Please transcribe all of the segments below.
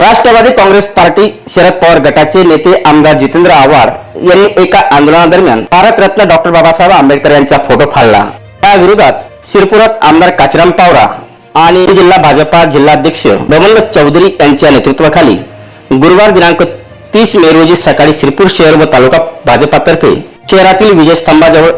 Rashtrawadi Congress party Sharad Pawar गटाचे नेते आमदार जितेंद्र आव्हाड यांनी एका आंदोलनादरम्यान भारतरत्न डॉक्टर बाबासाहेब आंबेडकर यांचा फोटो फाडला. त्या विरोधात शिरपुरात आमदार काशीराम पावरा आणि जिल्हा भाजपा जिल्हाध्यक्ष बमन चौधरी यांच्या नेतृत्वाखाली गुरुवार दिनांक तीस मे रोजी सकाळी शिरपूर शहर व तालुका भाजपातर्फे शहरातील विजयस्तंभाजवळ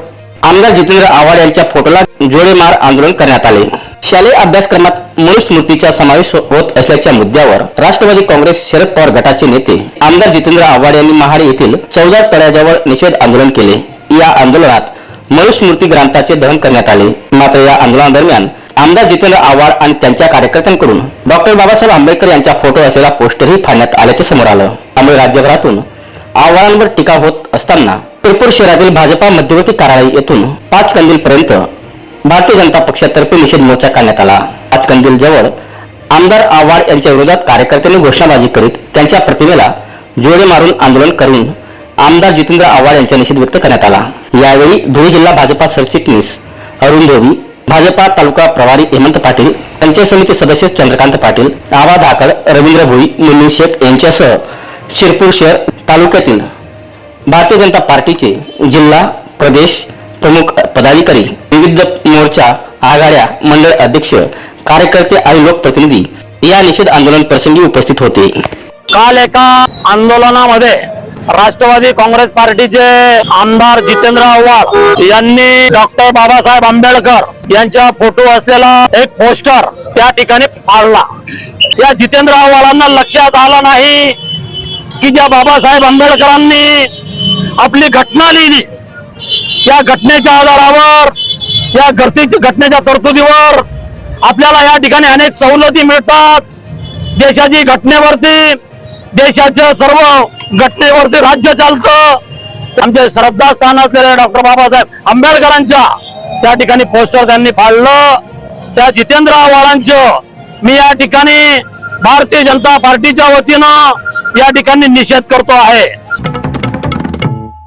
आमदार जितेंद्र आव्हाड यांच्या फोटोला जोडेमार आंदोलन करण्यात आले. शालेय अभ्यासक्रमात मनुस्मृतीचा समावेश होत असल्याच्या मुद्द्यावर राष्ट्रवादी काँग्रेस शरद पवार गटाचे नेते आमदार जितेंद्र आव्हाड यांनी महाड येथील चौदा तळ्याजवळ निषेध आंदोलन केले. या आंदोलनात मनुस्मृती ग्रंथाचे दहन करण्यात आले. मात्र या आंदोलनादरम्यान आमदार जितेंद्र आव्हाड आणि त्यांच्या कार्यकर्त्यांकडून डॉक्टर बाबासाहेब आंबेडकर यांचा फोटो असलेला पोस्टरही फाडण्यात आल्याचे समोर आलं. त्यामुळे राज्यभरातून आव्हाडांवर टीका होत असताना शिरपूर शहरातील भाजपा मध्यवर्ती कार्यालय येथून पाच कंदील पर्यंत भारतीय जनता पक्षातर्फे निषेध मोर्चा काढण्यात आला. आज कंदील जवळ आमदार आव्हाड यांच्या विरोधात कार्यकर्त्यांनी घोषणाबाजी करीत त्यांच्या प्रतिमेला जोडे मारून आंदोलन करून आमदार जितेंद्र आव्हाड यांचा निषेध व्यक्त करण्यात आला. यावेळी धुळे जिल्हा भाजपा सरचिटणीस अरुण देवी भाजपा तालुका प्रभारी हेमंत पाटील पंचायत समिती सदस्य चंद्रकांत पाटील आवा धाकड रवींद्र भोई मुन्नी शेख यांच्यासह शिरपूर शहर तालुक्यातील भारतीय जनता पार्टीचे जिल्हा प्रदेश प्रमुख पदाधिकारी विविध मोर्चा आघाड्या मंडळ अध्यक्ष कार्यकर्ते आणि लोकप्रतिनिधी या निषेध आंदोलन प्रसंगी उपस्थित होते. काल एका आंदोलनामध्ये राष्ट्रवादी काँग्रेस पार्टीचे आमदार जितेंद्र आव्हाड यांनी डॉक्टर बाबासाहेब आंबेडकर यांच्या फोटो असलेला एक पोस्टर त्या ठिकाणी फाडला. या जितेंद्र आव्हाडांना लक्षात आलं नाही की ज्या बाबासाहेब आंबेडकरांनी आपली घटना लिहिली या घटनेच्या आधारावर या घटनेच्या तरतुदीवर आपल्याला या ठिकाणी अनेक सवलती मिळतात. देशाची घटनेवरती देशाच्या सर्व घटनेवरती राज्य चालतं. आमचे श्रद्धास्थान असलेले डॉक्टर बाबासाहेब आंबेडकरांच्या त्या ठिकाणी पोस्टर त्यांनी फाडलं. त्या जितेंद्र आव्हाडांचं मी या ठिकाणी भारतीय जनता पार्टीच्या वतीनं या ठिकाणी निषेध करतो आहे.